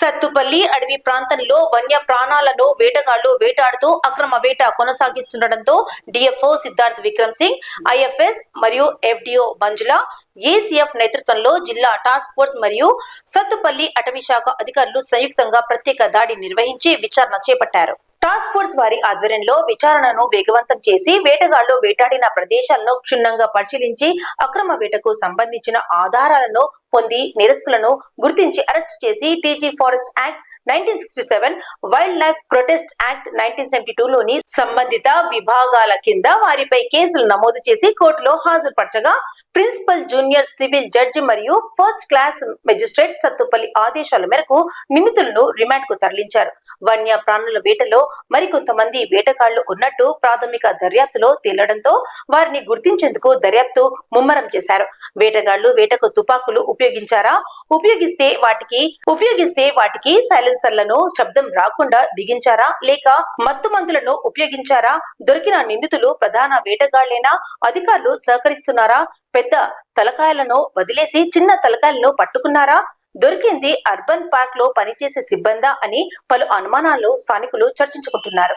సత్తుపల్లి అడవి ప్రాంతంలో వన్య ప్రాణాలను వేటగాళ్ళు వేటాడుతూ అక్రమ వేట కొనసాగిస్తుండటంతో డిఎఫ్ఓ సిద్ధార్థ్ విక్రమ్ సింగ్ ఐఎఫ్ఎస్ మరియు ఎఫ్డిఓ మంజుల ఏసీఎఫ్ నేతృత్వంలో జిల్లా టాస్క్ ఫోర్స్ మరియు సత్తుపల్లి అటవీ శాఖ అధికారులు సంయుక్తంగా ప్రత్యేక దాడి నిర్వహించి విచారణ చేపట్టారు. టాస్క్ ఫోర్స్ వారి ఆధ్వర్యంలో విచారణను వేగవంతం చేసి వేటగాళ్ళు వేటాడిన ప్రదేశాలను క్షుణ్ణంగా పరిశీలించి అక్రమ వేటకు సంబంధించిన ఆధారాలను పొంది నిరస్తులను గుర్తించి అరెస్టు చేసి TG forest act nineteen sixty seven wild life protest act nineteen seventy two లోని సంబంధిత విభాగాల కింద వారిపై కేసులు నమోదు చేసి కోర్టులో హాజరుపరచగా ప్రిన్సిపల్ జూనియర్ సివిల్ జడ్జి మరియు ఫస్ట్ క్లాస్ మెజిస్ట్రేట్ సత్తుపల్లి ఆదేశాల మేరకు నిందితులను రిమాండ్కు తరలించారు. వన్య ప్రాణుల వేటలో మరికొంతమంది వేటగాళ్ళు ఉన్నట్టు ప్రాథమిక దర్యాప్తులో తేలడంతో వారిని గుర్తించేందుకు దర్యాప్తు ముమ్మరం చేశారు. వేటగాళ్ళు వేటకు తుపాకులు ఉపయోగించారా? ఉపయోగిస్తే వాటికి ఉపయోగిస్తే వాటికి సైలెన్సర్లను శబ్దం రాకుండా బిగించారా లేక మత్తు మందులను ఉపయోగించారా? దొరికిన నిందితులు ప్రధాన వేటగాళ్ళేనా అధికారులు సహకరిస్తున్నారా? పెద్ద తలకాయలను వదిలేసి చిన్న తలకాయలను పట్టుకున్నారా? దొరికింది అర్బన్ పార్క్లో పనిచేసే సిబ్బందా అని పలు అనుమానాలు స్థానికులు చర్చించుకుంటున్నారు.